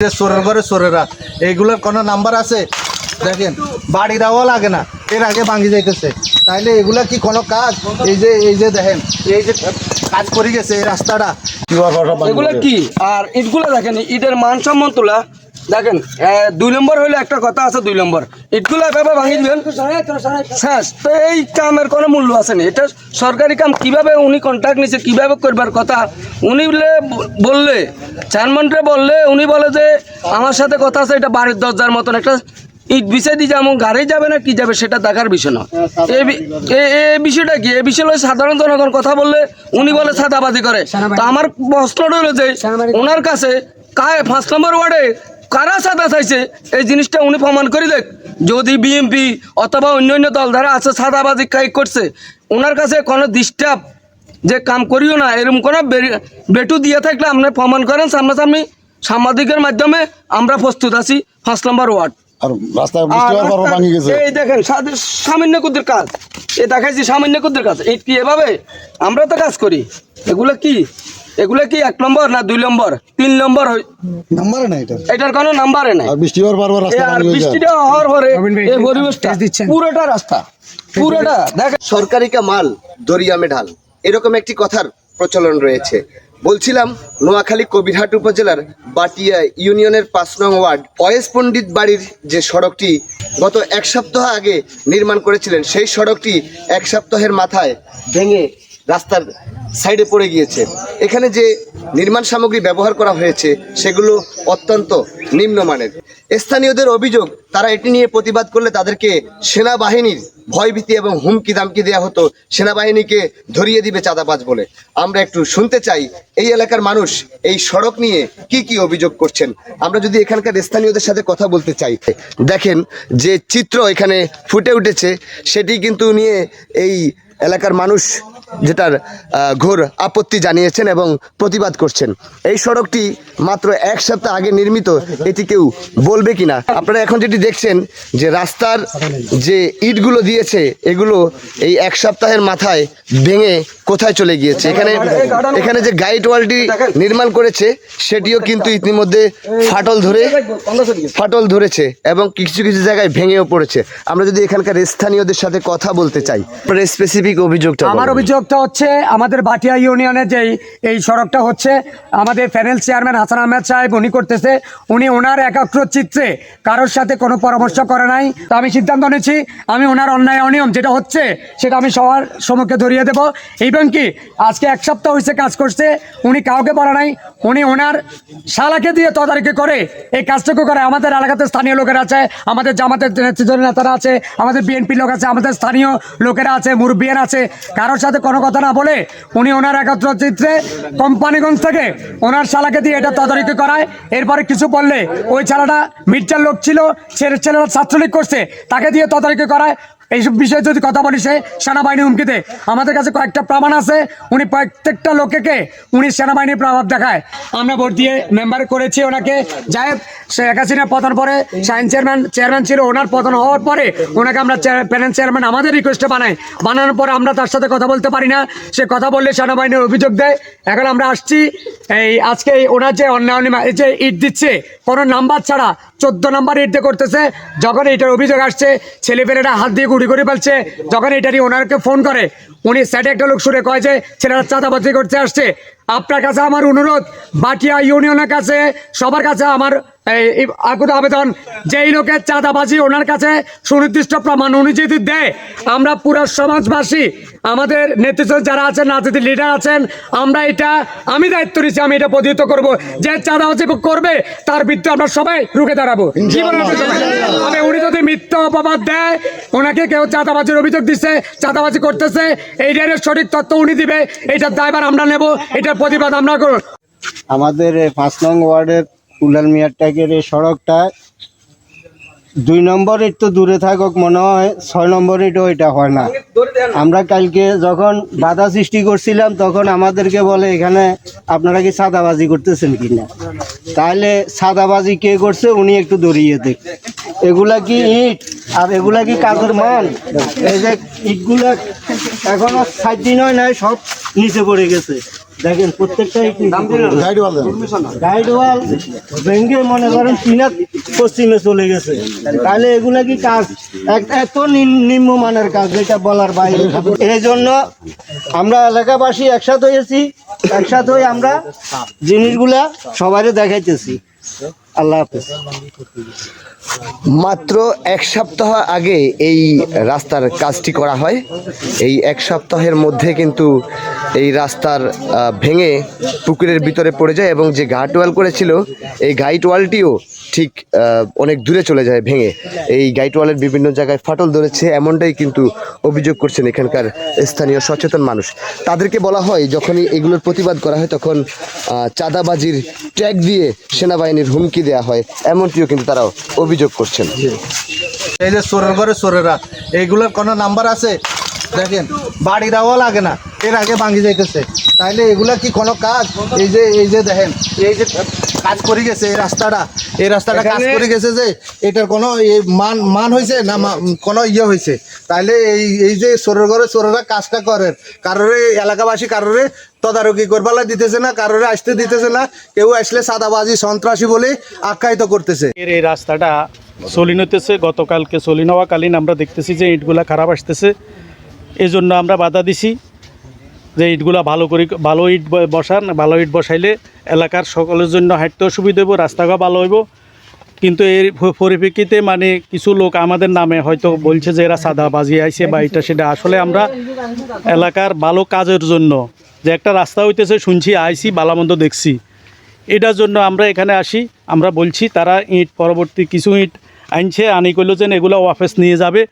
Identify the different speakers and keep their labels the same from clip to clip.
Speaker 1: চোরের ঘরে চোরেরা এইগুলোর কোনো নাম্বার আছে? দেখেন বাড়ি দেওয়া লাগে না। এর আগে ভাঙি যাইতেছে। তাইলে এগুলা কি কোনো কাজ? এই যে এই যে দেখেন, এই যে কাজ করে গেছে এই রাস্তাটা।
Speaker 2: এগুলো কি? আর ইটগুলো দেখেন, ইটের মান সম্মান তোলা। দেখেন দুই নম্বর হইলে একটা কথা আছে দুই নম্বর। ইটগুলো এভাবে ভাঙি দিবেন। শেষ তো এই কামের কোনো মূল্য আছে না? এটা সরকারি কাম কীভাবে উনি কন্ট্রাক্ট নিছে কীভাবে করবার কথা? উনি বলে বললে চেয়ারম্যানরে বললে উনি বলে যে আমার সাথে কথা আছে এটা বাড়ির দরজার মতন একটা ইট বিছাই দিয়ে যেমন গাড়ি যাবে না কি যাবে সেটা দেখার বিষয় না। এই বি- এ- এ বিষয়টা কি? এই বিষয় সাধারণ জনগণ কথা বললে উনি বলে সাদাবাজি করে। তো আমার প্রশ্নটা হলো যে ওনার কাছে কায় পাঁচ নম্বর ওয়ার্ডে কারা সাদা চাইছে এই জিনিসটা উনি প্রমাণ করে দেখ। যদি বিএমপি অথবা অন্যান্য দল ধারা আছে সাদাবাজি কাই করছে ওনার কাছে কোনো ডিস্টার্ব যে কাম করিও না এরকম কোনো বেটু দিয়ে থাকলে আপনি প্রমাণ করেন সামনাসামনি সাংবাদিকের মাধ্যমে আমরা প্রস্তুত আছি ফার্স্ট নাম্বার ওয়ার্ড।
Speaker 3: আর ভাঙি গেছে।
Speaker 2: এই দেখেন সামান্য কুদ্দের কাজ। এ দেখাইছি সামান্য কুদ্দের কাজ। এই কি এভাবে? আমরা তো কাজ করি। এগুলো কি? এগুলো কি এক নম্বর না দুই নম্বর? তিন নম্বর
Speaker 3: নাম্বারে নাই এটা
Speaker 2: এটার কোনো নাম্বারে নাই।
Speaker 3: আর বৃষ্টি হওয়ার
Speaker 2: এ
Speaker 3: রাস্তা
Speaker 2: আর বৃষ্টিটা হওয়ার পরে এই পরিবেশটা পুরোটা রাস্তা পুরোটা। দেখেন
Speaker 4: সরকারি কা মাল দরিয়ামে ঢাল। এরকম একটি কথার প্রচলন রয়েছে। বলছিলাম নোয়াখালী কবিরহাট উপজেলার বাটিয়া ইউনিয়নের পাঁচ নং ওয়ার্ড অয়েস পণ্ডিত বাড়ির যে সড়কটি গত এক সপ্তাহ আগে নির্মাণ করেছিলেন সেই সড়কটি এক সপ্তাহের মাথায় ভেঙে রাস্তার সাইডে পড়ে গিয়েছে। এখানে যে নির্মাণ সামগ্রী ব্যবহার করা হয়েছে, সেগুলো অত্যন্ত নিম্নমানের। স্থানীয়দের অভিযোগ, তারা এটি নিয়ে প্রতিবাদ করলে তাদেরকে সেনাবাহিনীর ভয়ভীতি এবং হুমকি দামকি দেওয়া হতো। সেনাবাহিনীকে ধরিয়ে দিবে চাঁদাবাজ বলে। আমরা একটু শুনতে চাই, এই এলাকার মানুষ এই সড়ক নিয়ে কি কি অভিযোগ করছেন? আমরা যদি এখানকার স্থানীয়দের সাথে কথা বলতে চাই। দেখেন, যে চিত্র এখানে ফুটে উঠেছে, সেটি কিন্তু নিয়ে এই এলাকার মানুষ যেটার ঘোর আপত্তি জানিয়েছেন এবং প্রতিবাদ করছেন। এই সড়কটি মাত্র এক সপ্তাহ আগে নির্মিত এটি কেউ বলবে কিনা? আপনারা এখন যেটি দেখছেন যে রাস্তার যে ইটগুলো দিয়েছে এগুলো এই এক সপ্তাহের মাথায় ভেঙে কোথায় চলে গিয়েছে? এখানে এখানে যে গাইড ওয়ালটি নির্মাণ করেছে সেটিও কিন্তু ইতিমধ্যে ফাটল ধরে ফাটল ধরেছে এবং কিছু কিছু জায়গায় ভেঙেও পড়েছে। আমরা যদি এখানকার স্থানীয়দের সাথে কথা বলতে চাই স্পেসিফিক অভিযোগটা
Speaker 5: আমার
Speaker 4: বলুন।
Speaker 5: অভিযোগটা হচ্ছে আমাদের বাটিয়া ইউনিয়নে যেই, এই সড়কটা হচ্ছে আমাদের প্যানেল চেয়ারম্যান হাসান আহমেদ সাহেব উনি করতেছে। উনি ওনার একাগ্র চিত্রে কারোর সাথে কোনো পরামর্শ করে নাই। তো আমি সিদ্ধান্ত নিয়েছি, আমি ওনার অন্যায় অনিয়ম যেটা হচ্ছে সেটা আমি সবার সম্মুখে ধরিয়ে দেবো। এবং কি, আজকে এক সপ্তাহ হয়েছে কাজ করছে, উনি কাউকে বলা নাই। উনি ওনার শালাকে দিয়ে তদারকি করে, এই কাজটুকু করে। আমাদের এলাকাতে স্থানীয় লোকেরা আছে, আমাদের জামাতের নেতৃত্বের নেতারা আছে, আমাদের বিএনপি লোক আছে, আমাদের স্থানীয় লোকেরা আছে, মুরব্বিয়ান আছে। কারোর সাথে কোনো কথা না বলে উনি ওনার একত্র চিত্রে কোম্পানিগঞ্জ থেকে ওনার শালাকে দিয়ে এটা তদারকি করায়। এরপরে কিছু বললে ওই ছেলেটা মির্জার লোক ছিল ছেলের ছেলেরা ছাত্রলীগ করছে, তাকে দিয়ে তদারকি করায়। এইসব বিষয়ে যদি কথা বলি সে সেনাবাহিনী হুমকিতে আমাদের কাছে কয়েকটা প্রমাণ আছে। উনি প্রত্যেকটা লোকেকে উনি সেনাবাহিনীর প্রভাব দেখায়। আমরা ভোট দিয়ে মেম্বার করেছি ওনাকে। হোক, শেখ হাসিনা পতন পরে সাইন চেয়ারম্যান চেয়ারম্যান ছিল ওনার পতন হওয়ার পরে ওনাকে আমরা প্যানেল চেয়ারম্যান আমাদের রিকোয়েস্টে বানাই। বানানোর পরে আমরা তার সাথে কথা বলতে পারি না। সে কথা বললে সেনাবাহিনীর অভিযোগ দেয়। এখন আমরা আসছি এই আজকে ওনার যে অন্যায় এই যে ইট দিচ্ছে কোনো নাম্বার ছাড়া চোদ্দ নাম্বার ইট দিয়ে করতেছে। যখন এটার অভিযোগ আসছে ছেলেপেলেরা হাত দিয়ে গুড়ি করে ফেলছে। যখন এটারই ওনারকে ফোন করে, উনি সাইডে একটা লোক সুরে কয় যে, ছেলেরা চাঁদাবাজি করতে আসছে। আপনার কাছে আমার অনুরোধ, বাটিয়া ইউনিয়নের কাছে, সবার কাছে আমার আকুত আবেদন। যে এই লোকের চাঁদাবাজি ওনার কাছে সুনির্দিষ্ট প্রমাণ উনি যদি দেয়, আমরা পুরো সমাজবাসী, আমাদের নেতৃত্ব যারা আছেন, রাজনীতির লিডার আছেন, আমরা এটা, আমি দায়িত্ব নিচ্ছি আমি এটা প্রতিহিত করব। যে চাঁদাবাজি করবে, তার বিরুদ্ধে আমরা সবাই রুখে দাঁড়াবো। তবে উনি যদি মিথ্যা অপবাদ দেয়, ওনাকে কেউ চাঁদাবাজির অভিযোগ দিচ্ছে চাঁদাবাজি করতেছে এইটার সঠিক তথ্য উনি দিবে এটার দায়ভার আমরা নেব, এটার প্রতিবাদ আমরা করব।
Speaker 6: আমাদের পাঁচ নং ওয়ার্ডের উলাল মিয়ার ট্যাগের এই সড়কটা, দুই নম্বর ইট তো দূরে থাকুক মনে হয়, ছয় নম্বর ইটও এটা হয় না। আমরা কালকে যখন বাধা সৃষ্টি করছিলাম, তখন আমাদেরকে বলে, এখানে আপনারা কি সাদাবাজি করতেছেন কি না? তাহলে সাদাবাজি কে করছে, উনি একটু দড়িয়ে দেখ। এগুলা কি ইট? আর এগুলা কি কাজের মান এই যে ইটগুলা এখনও সাত দিন হয় নাই, সব নিচে পড়ে গেছে। দেখেন প্রত্যেকটাই
Speaker 3: গাইড ওয়াল
Speaker 6: গাইড ওয়াল ভেঙ্গে মনে করেন চীনা পশ্চিমে চলে গেছে। তাহলে এগুলা কি কাজ? এক- এত নিম- নিম্নমানের কাজ যেটা বলার বাইরে। এই জন্য আমরা এলাকাবাসী একসাথে হয়েছি একসাথে হয়ে আমরা জিনিসগুলা সবাই দেখাইতেছি। আল্লাহ হাফেজ।
Speaker 4: মাত্র এক সপ্তাহ আগে এই রাস্তার কাজটি করা হয়। এই এক সপ্তাহের মধ্যে কিন্তু এই রাস্তার ভেঙে পুকুরের ভিতরে পড়ে যায় এবং যে ঘাট ওয়াল করেছিল, এই ঘাইট ওয়ালটিও ঠিক অনেক দূরে চলে যায় ভেঙে। এই গাইড ওয়ালের বিভিন্ন জায়গায় ফাটল ধরেছে, এমনটাই কিন্তু অভিযোগ করছেন এখানকার স্থানীয় সচেতন মানুষ। তাদেরকে বলা হয়, যখনই এগুলোর প্রতিবাদ করা হয়, তখন চাঁদাবাজির ট্যাগ দিয়ে সেনাবাহিনীর হুমকি দেওয়া হয়, এমনটিও কিন্তু তারা অভিযোগ করছেন।
Speaker 1: এই যে চোরের ঘরে চোরেরা এইগুলোর কোনো নাম্বার আছে? দেখেন, বাড়ি দেওয়া লাগে না, এর আগে ভাঙি যাইতেছে। তাইলে এগুলা কি কোনো কাজ? এই যে এই যে দেখেন, এই যে কাজ করে গেছে এই রাস্তাটা। এই রাস্তাটা কাজ করে গেছে যে এটার কোনো মান মান হয়েছে না কোনো ইয়ে হয়েছে তাইলে এই এই যে চোরের ঘরে চোরেরা কাজটা করেন কারোরে এলাকাবাসী কারোরে তদারকি করবালা দিতেছে না কারোরে আসতে দিতেছে না কেউ আসলে সাদাবাজি সন্ত্রাসী বলে আখ্যায়িত করতেছে।
Speaker 7: এর এই রাস্তাটা সলিন হতেছে গতকালকে সলিন হওয়াকালীন আমরা দেখতেছি যে ইটগুলা খারাপ আসতেছে। এই জন্য আমরা বাধা দিছি। যে ইটগুলা ভালো করে ভালো ইট বসান, ভালো ইট বসাইলে এলাকার সকলের জন্য হাঁটতেও সুবিধা হইব, রাস্তাঘাট ভালো হইব। কিন্তু এর পরিপ্রেক্ষিতে মানে কিছু লোক আমাদের নামে হয়তো বলছে যে এরা সাদা বাজিয়ে আইছে বা এটা সেটা। আসলে আমরা এলাকার ভালো কাজের জন্য যে একটা রাস্তা হইতেছে, শুনছি, আইছি বালামন্দ দেখছি। এটার জন্য আমরা এখানে আসি, আমরা বলছি, তারা ইট পরবর্তী কিছু ইট আনছে, আনি কইলো যে এগুলা ওয়াফেস নিয়ে যাবে।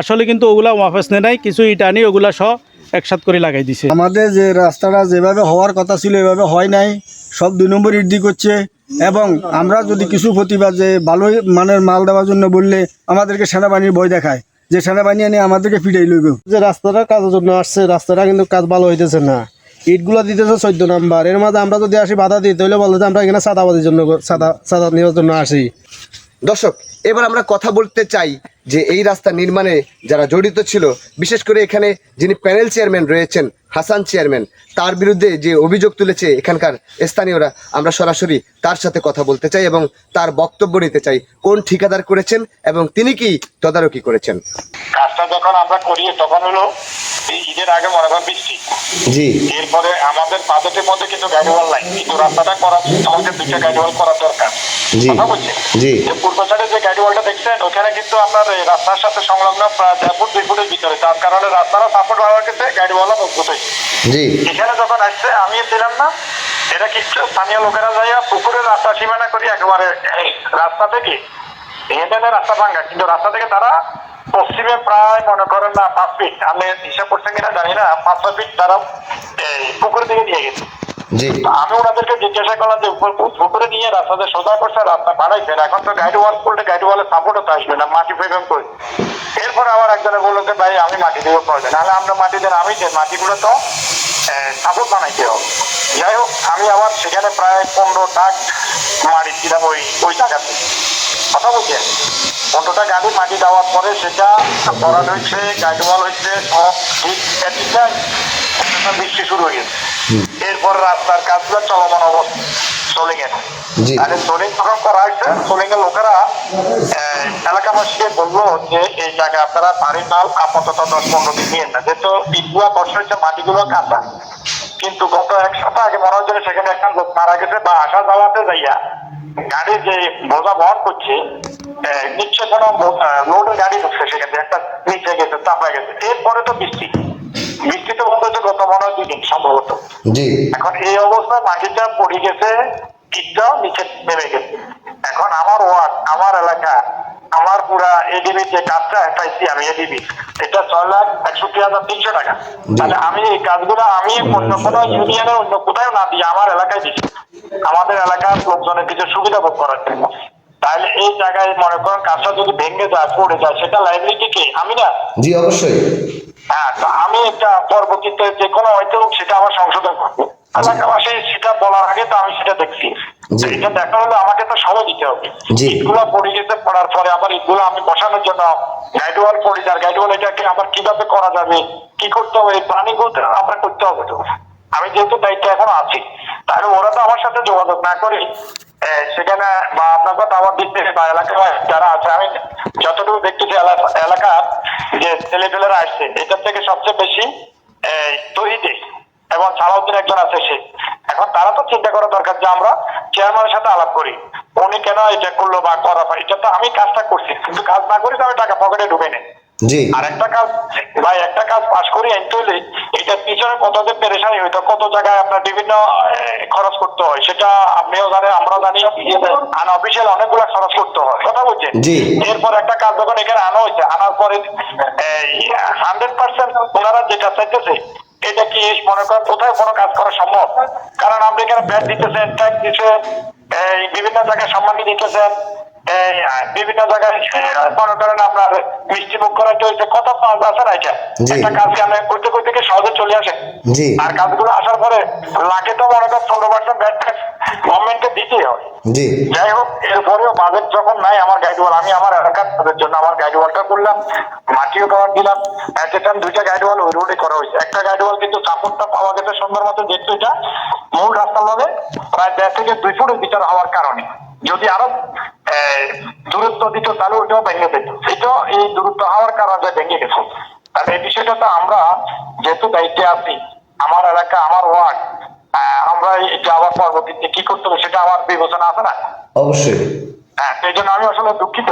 Speaker 7: আসলে কিন্তু ওগুলা ওয়াফেস নেয় নাই, কিছু ইট আনি, ওগুলা সব একসাথ করে লাগাই দিছে।
Speaker 8: আমাদের যে রাস্তাটা যেভাবে হওয়ার কথা ছিল এভাবে হয় নাই। সব দুই নম্বর ইডি করছে। এবং আমরা যদি কিছু প্রতিবাদ যে ভালো মানের মাল দেওয়ার জন্য বললে আমাদেরকে সেনাবাহিনীর ভয় দেখায়। যে সেনাবাহিনী এনে আমাদেরকে ফিরাই লইব।
Speaker 6: যে রাস্তাটা কাজের জন্য আসছে রাস্তাটা কিন্তু কাজ ভালো হইতেছে না। ইটগুলো দিতেছে চোদ্দ নাম্বার। এর মধ্যে আমরা যদি আসি বাধা দিই তাহলে বলতে যে আমরা এখানে সাদাবাদির জন্য সাদা সাদা নেওয়ার জন্য আসি।
Speaker 4: দর্শক এবার আমরা কথা বলতে চাই যে এই রাস্তা নির্মাণে যারা জড়িত ছিল বিশেষ করে এখানে যিনি প্যানেল চেয়ারম্যান রয়েছেন হাসান চেয়ারম্যান তার বিরুদ্ধে যে অভিযোগ তুলেছে এখানকার স্থানীয়রা আমরা সরাসরি তার সাথে কথা বলতে চাই এবং তার বক্তব্য নিতে চাই। কোন ঠিকাদার করেছেন এবং তিনি কি তদারকি করেছেন?
Speaker 9: কাজটা যখন আমরা করি তখন হলো ঈদের আগে মনে করেন বৃষ্টি।
Speaker 4: জি।
Speaker 9: এরপরে আমাদের বাজেটের মধ্যে কিন্তু গাড়িওয়াল নাই। কিন্তু রাস্তাটা করার জন্য আমাদের দুইটা গাড়িওয়াল করা দরকার।
Speaker 4: জি জি।
Speaker 9: পূর্ব সাইডে যে গাড়িওয়ালটা দেখছেন ওখানে কিন্তু আপনার রাস্তার সাথে সংলগ্ন প্রায় দেড় ফুট দুই ফুটের ভিতরে। তার কারণে রাস্তাটা সাপোর্ট হওয়ার ক্ষেত্রে গাড়িওয়ালা মজবুত হয়েছে।
Speaker 4: জি।
Speaker 9: এখানে যখন আসছে আমি ছিলাম না এটা কিছু স্থানীয় লোকেরা যাইয়া পুকুরের রাস্তা সীমানা করি একেবারে রাস্তা থেকে হেঁটে রাস্তা ভাঙ্গা। কিন্তু রাস্তা থেকে তারা পশ্চিমে প্রায় মনে করেন না পাঁচ ফিট আমি হিসাব করছেন কিনা জানি না পাঁচ ফিট তারা পুকুরের দিকে নিয়ে গেছে। আমি ওনাদেরকে জিজ্ঞাসা করলাম যে, উপর নিয়ে রাস্তাতে সোজা করছে, রাস্তা বাড়াইছেন। এখন তো গাইড ওয়াল করলে গাইড ওয়ালের সাপোর্টও তো আসবে না, মাটি ফেরম করে এরপর আবার একজনে বলল যে, ভাই, আমি মাটি দেবো প্রয়োজন। নাহলে আমরা মাটি দেন, আমি যে মাটিগুলো তো সাপোর্ট বানাইতে হবে। যাই হোক, আমি আবার সেখানে প্রায় পনেরো টাক মাটি দিলাম ওই ওই টাকাতে কথা বলছেন পনেরোটা গাড়ি মাটি দেওয়ার পরে সেটা করানো হয়েছে গাইড ওয়াল হয়েছে সব ঠিক একটা বৃষ্টি শুরু হয়ে গেছে। এরপর রাস্তার কাজগুলো চলমান অবস্থা চলে গেছে। সোলিং যখন করা হয়েছে সোলিং এর লোকেরা এলাকাবাসীকে বলল যে এই জায়গায় আপনারা আপাতত দশ পনেরো দিন নিয়ে না। যেহেতু ইটগুলো বর্ষা হচ্ছে মাটিগুলো কাঁচা। কিন্তু গত এক সপ্তাহ আগে মনে হচ্ছে সেখানে একটা লোক মারা গেছে বা আসা যাওয়াতে যাইয়া গাড়ি যে বোঝা বহন করছে নিচ্ছে নিচে কোনো লোডের গাড়ি ঢুকছে সেখানে একটা নিচে গেছে চাপা গেছে। এরপরে তো বৃষ্টি। বৃষ্টিতে বন্ধ হচ্ছে গত মনে হয় দুদিন সম্ভবত। এখন এই অবস্থায় মাটিটা পড়ে গেছে ইটটাও নিচে নেমে গেছে। এখন আমার ওয়ার্ড আমার এলাকা আমার পুরা এডিবি যে কাজটা পাইছি আমি এডিবি এটা ছয় লাখ একষট্টি হাজার তিনশো টাকা। তাহলে আমি এই কাজগুলো আমি অন্য কোনো ইউনিয়নে অন্য কোথাও না দিয়ে আমার এলাকায় দিচ্ছি আমাদের এলাকার লোকজনের কিছু সুবিধা ভোগ করার জন্য। তাহলে এই জায়গায় মনে করেন কাজটা যদি ভেঙে যায় পড়ে যায় সেটা লাইব্রেরি কে? আমি না।
Speaker 4: জি অবশ্যই।
Speaker 9: হ্যাঁ তো আমি একটা পরবর্তীতে যে কোনো হয়তো সেটা আমার সংশোধন করব। এলাকাবাসী সেটা বলার আগে তো আমি সেটা দেখছি। এটা দেখা হলো আমাকে তো সময় দিতে হবে। ইটগুলো পড়ে গেছে পড়ার পরে আবার ইটগুলো আমি বসানোর জন্য গাইড ওয়াল পড়ে যার গাইড ওয়াল এটাকে আবার কীভাবে করা যাবে কি করতে হবে করতে আমরা করতে হবে তো। আমি যেহেতু দায়িত্বে এখন আছি তাহলে ওরা তো আমার সাথে যোগাযোগ না করে সেখানে বা আপনার কথা আমার দিক থেকে বা এলাকায় যারা আছে আমি যতটুকু দেখতেছি এলা- এলাকার যে ছেলেপেলেরা আসছে এটার থেকে সবচেয়ে বেশি তহিদে এবং সালাউদ্দিন একজন আছে সে। এখন তারা তো চিন্তা করা দরকার যে আমরা চেয়ারম্যানের সাথে আলাপ করি। উনি কেন এটা করল বা করা এটা তো আমি কাজটা করছি কিন্তু কাজ না করি তো আমি টাকা পকেটে ঢুকে নেই।
Speaker 4: জি।
Speaker 9: আর একটা কাজ ভাই একটা কাজ পাশ করি আনতে হলে এটার পিছনে কত যে পেরেশানি হইতো কত জায়গায় আপনার বিভিন্ন খরচ করতে হয় সেটা আপনিও জানেন আমরাও জানি। আনঅফিসিয়াল অনেকগুলা খরচ করতে হয়। কথা বলছেন?
Speaker 4: জি।
Speaker 9: এরপর একটা কাজ যখন এখানে আনা হয়েছে আনার পরে হান্ড্রেড পার্সেন্ট ওনারা যেটা চাইতেছে এটা কি মনে করেন কোথায় কোনো কাজ করা সম্ভব? কারণ আপনি এখানে ব্যাট দিতেছেন ট্যাগ দিচ্ছেন বিভিন্ন জায়গায় সম্মানী দিতেছেন। বিভিন্ন জায়গায় মনে করেন আপনার মিষ্টি মুখ করা চলছে। কত কাজ আছে না এটা? একটা কাজকে আমি করতে করতে কি সহজে চলে আসে? আর কাজগুলো আসার পরে লাখে তো মনে করেন পনেরো পার্সেন্ট ব্যাট গভর্নমেন্টকে দিতেই হয় যাই হোক এরপরেও বাজেট যখন নাই আমার গাইড ওয়াল আমি আমার এলাকার তাদের জন্য আমার গাইড ওয়ালটা করলাম মাটিও কভার দিলাম। এ টাইম দুইটা গাইড ওয়াল ওই রোডে করা হয়েছে। একটা গাইড ওয়াল কিন্তু সাপোর্টটা পাওয়া গেছে সুন্দর মতো যেহেতু এটা মূল রাস্তার লগে প্রায় দেড় থেকে দুই ফুটের ভিতর হওয়ার কারণে। যদি আরও দূরত্ব দিত তাহলে ওইটাও ভেঙে দিত। এটাও এই দূরত্ব হওয়ার কারণে ভেঙে গেছে। তাহলে এই বিষয়টা তো আমরা যেহেতু দায়িত্বে আছি আমার এলাকা আমার ওয়ার্ড আমরা এটা আবার পরবর্তীতে কি করতে হবে সেটা আমার বিবেচনা আছে না?
Speaker 4: অবশ্যই।
Speaker 9: হ্যাঁ সেই জন্য আমি আসলে দুঃখিত।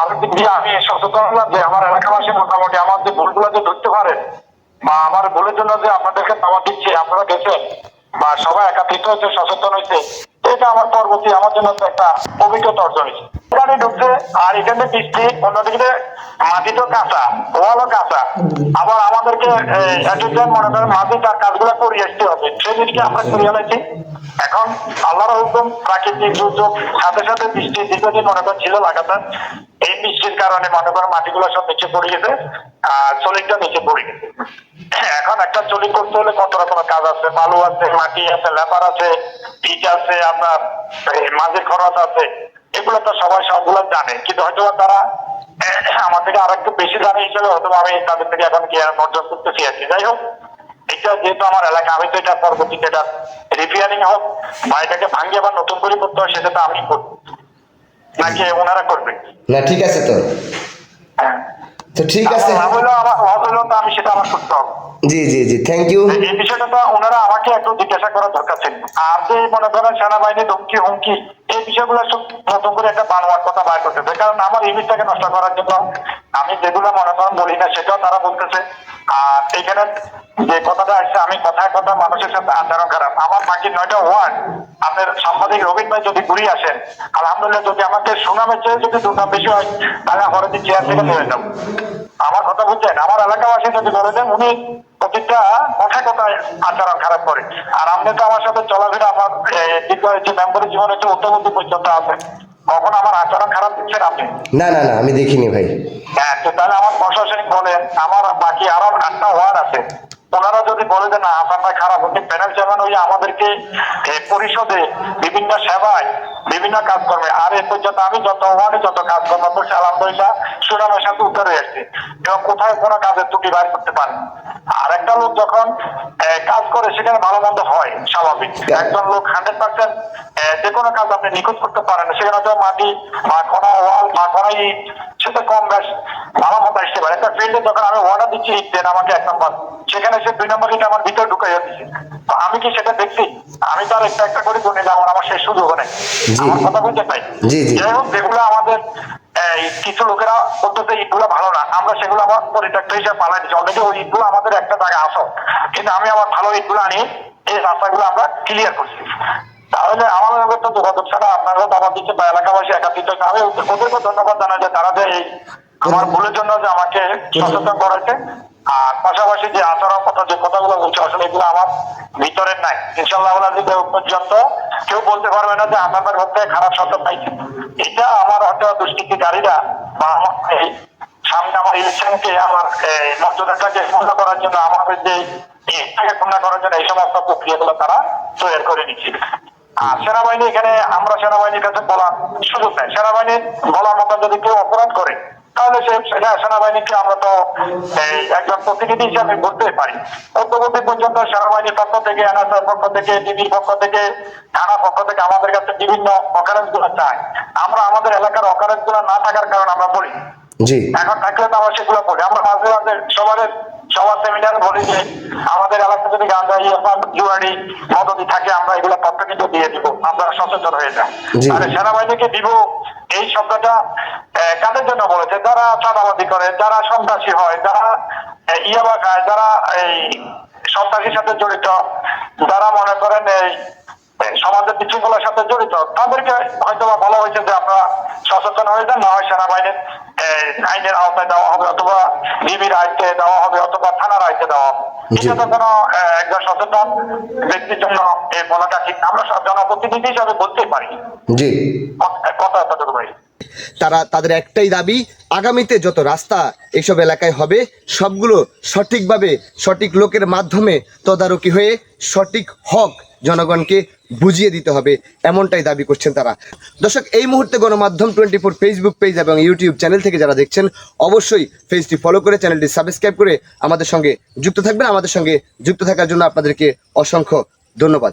Speaker 9: আর দিক দিয়ে আমি সচেতন হলাম যে আমার এলাকাবাসী মোটামুটি আমার যে ভুলগুলো যে ধরতে পারে বা আমার ভুলের জন্য যে আপনাদেরকে দাওয়া দিচ্ছে আপনারা গেছেন বা সবাই একাত্রিত হয়েছে সচেতন হয়েছে এটা আমার পরবর্তী, আমার জন্য একটা অভিজ্ঞতা অর্জন হয়েছে। ঢুকছে, আর এখানে বৃষ্টি অন্যদিকে মাটি তো কাঁচা ওয়ালও কাঁচা। আবার আমাদেরকে মনে করেন মাটি তার কাজগুলো করিয়ে আসতে হবে। সেই জিনিসকে আমরা করিয়ে আনাইছি এখন আল্লাহর হুকুম, প্রাকৃতিক দুর্যোগ, সাথে সাথে বৃষ্টি দীর্ঘদিন মনে করেন ছিল লাগাতার। এই বৃষ্টির কারণে মনে করেন মাটিগুলো সব নিচে পড়ে গেছে, আর চলিটা নিচে পড়ে গেছে। এখন একটা চলি করতে হলে কত রকমের কাজ আছে? বালু আছে, মাটি আছে, লেবার আছে ইট আছে, আপনার মাঝের খরচ আছে। এগুলো তো সবাই সবগুলো জানে। কিন্তু হয়তো তারা আমার থেকে আর একটু বেশি জানে হিসেবে হয়তো আমি তাদের থেকে এখন জ্ঞান অর্জন করতেছি আর কি। যাই হোক এটা যেহেতু আমার এলাকা আমি তো এটা পরবর্তীতে এটা রিপেয়ারিং হোক বা এটাকে ভাঙিয়ে আবার নতুন করে করতে হয় সেটা তো আমি করব। নাকি ওনারা করবে?
Speaker 4: না ঠিক আছে তো।
Speaker 9: হ্যাঁ।
Speaker 4: তো ঠিক আছে।
Speaker 9: হলো আমার হলো তো আমি সেটা আমার করতে হবে।
Speaker 4: জি জি জি থ্যাংক ইউ
Speaker 9: এই বিষয়টা তো ওনারা আমাকে একটু জিজ্ঞাসা করার দরকার ছিল। আর যে মনে করেন সেনাবাহিনী ধমকি, হুমকি, এই বিষয়গুলো সব নতুন করে একটা বানোয়ার কথা বাইর করতেছে কারণ আমার ইমেজটাকে নষ্ট করার জন্য আমি যেগুলো মনে করেন বলি না, সেটাও তারা বলতেছে। আর এখানে যে কথাটা আসছে, আমি কথায় কথা মানুষের সাথে আচরণ খারাপ। আমার বাকি নয়টা ওয়ার্ড, আপনার সাংবাদিক রবীন ভাই যদি ঘুরিয়ে আসেন, আলহামদুলিল্লাহ যদি আমাকে সুনামের চেয়ে যদি দুর্নাম বেশি হয়, তাহলে আমার চেয়ার থেকে যাব আমার কথা বুঝছেন? আমার এলাকাবাসী যদি বলে দেন উনি প্রতিটা কথায় কথায় আচরণ খারাপ করে। আর আপনি তো আমার সাথে চলাফেরা আমার এ, দীর্ঘ হয়েছে মেম্বারের জীবনে হচ্ছে উত্তরবর্তী পর্যন্ত আছে কখন আমার আচরণ খারাপ দিচ্ছেন আপনি?
Speaker 4: না না না আমি দেখিনি ভাই।
Speaker 9: হ্যাঁ তো তাহলে আমার প্রশাসনিক বলেন আমার বাকি আরও আটটা ওয়ার্ড আছে। ওনারা যদি বলে যে, না, হাসান ভাই খারাপ হচ্ছে প্যানেল চেয়ারম্যান হয়ে আমাদেরকে পরিষদে বিভিন্ন সেবায়, বিভিন্ন কাজকর্মে, আর এ পর্যন্ত আমি যত ওয়ার্ডে যত কাজকর্ম করছি, আলহামদুলিল্লাহ সুনামের সাথে উত্তর এবং কোথায় কোনো কাজের ত্রুটি বাইর করতে পারে আর একটা লোক যখন কাজ করে, সেখানে ভালো মন্দ হয়, স্বাভাবিক। একজন লোক হান্ড্রেড পার্সেন্ট যে কোনো কাজ আপনি নিখোঁজ করতে পারেন সেখানে তো মাটি বা কোনো ওয়াল বা কোনো ইট সেটা কম বেশ, ভালো মতো আসতে পারে। একটা ফিল্ডে যখন আমি অর্ডার দিচ্ছি ইট দেন আমাকে এক নম্বর সেখানে সে দুই নম্বর ইট আমার ভিতরে ঢুকে যাচ্ছে তো আমি কি সেটা দেখছি? আমি তো আর একটা একটা করে গুনে যাব আমার সেই সুযোগ নেই। আমার কথা বুঝতে পাই। যাই হোক যেগুলো আমাদের কিছু লোকেরা বলতেছে ইটগুলো ভালো না। আমরা সেগুলো আমার পরিত্যক্ত হিসেবে পালাই দিচ্ছি অলরেডি ওই ইটগুলো আমাদের একটা জায়গায় আসো। কিন্তু আমি আমার ভালো ইটগুলো আনি এই রাস্তাগুলো আমরা ক্লিয়ার করছি। তাহলে আমার ব্যাপারে তো যোগাযোগ ছাড়া আপনারাও দাবা দিচ্ছে বা এলাকাবাসী একাত্রিত হয়েছে। আমি ওদেরকে ধন্যবাদ জানাই যে তারা যে এই আমার ভুলের জন্য যে আমাকে সচেতন করেছে আর পাশাপাশি যে আচরণ কথা, যে কথাগুলো বলছে, আসলে এগুলো আমার ভিতরের নাই। ইনশাল্লাহ পর্যন্ত কেউ বলতে পারবে না যে আপনাদের মধ্যে খারাপ শব্দ পাইছে। এটা আমার হয়তো দুষ্কৃতিকারীরা বা আমার সামনে আমার ইলেকশনকে, আমার মর্যাদাটাকে ক্ষুণ্ণ করার জন্য, আমাদের যে ইচ্ছাকে ক্ষুণ্ণ করার জন্য এই সমস্ত প্রক্রিয়াগুলো তারা তৈরি করে নিচ্ছে। আর সেনাবাহিনী এখানে, আমরা সেনাবাহিনীর কাছে বলার সুযোগ নেই। সেনাবাহিনীর বলার মতো যদি কেউ অপরাধ করে তাহলে সেনা- সেনাবাহিনীকে আমরা তো একজন প্রতিনিধি হিসাবে বলতে পারি। অদ্যবধি পর্যন্ত সেনাবাহিনীর পক্ষ থেকে এনএসএর পক্ষ থেকে ডিবির পক্ষ থেকে থানার পক্ষ থেকে আমাদের কাছে বিভিন্ন অকারেন্সগুলো চায় আমরা আমাদের এলাকার অকারেন্সগুলো না থাকার কারণে আমরা বলি।
Speaker 4: জি।
Speaker 9: এখন থাকলে তো আমরা সেগুলো আমরা মাঝে মাঝে সবার সবার সেমিনার বলি যে আমাদের যদি ইয়াফা জুয়ারি মদতি থাকে আমরা এগুলো তথ্য কিন্তু দিয়ে দিব। আপনারা সচেতন হয়ে যান
Speaker 4: জি।
Speaker 9: আর সেনাবাহিনীকে দিব এই শব্দটা কাদের জন্য বলেছে যারা চাঁদাবাদি করে যারা সন্ত্রাসী হয় যারা ইয়াবা খায় যারা এই সন্ত্রাসীর সাথে জড়িত যারা মনে করেন এই সমাজের বিশৃঙ্খলার সাথে জড়িত তাদেরকে হয়তো বা বলা হয়েছে যে আমরা সচেতন হয়ে যান না হয় সেনাবাহিনীর আইনের আওতায় দেওয়া হবে অথবা ডিবির আইতে দেওয়া হবে অথবা থানার আইতে দেওয়া হবে। এটা তো কোনো একজন সচেতন ব্যক্তির জন্য এই বলাটা ঠিক আমরা সব জনপ্রতিনিধি হিসাবে বলতেই পারি।
Speaker 4: জি।
Speaker 9: কথা- কথা এতটুকু ভাই
Speaker 4: তারা তাদের একটাই দাবি আগামীতে যত রাস্তা এইসব এলাকায় হবে সবগুলো সঠিকভাবে সঠিক লোকের মাধ্যমে তদারকি হয়ে সঠিক হক জনগণকে বুঝিয়ে দিতে হবে, এমনটাই দাবি করছেন তারা। দর্শক, এই মুহূর্তে গণমাধ্যম টোয়েন্টি ফোর ফেসবুক পেজ এবং ইউটিউব চ্যানেল থেকে যারা দেখছেন, অবশ্যই পেজটি ফলো করে চ্যানেলটি সাবস্ক্রাইব করে আমাদের সঙ্গে যুক্ত থাকবেন। আমাদের সঙ্গে যুক্ত থাকার জন্য আপনাদেরকে অসংখ্য ধন্যবাদ।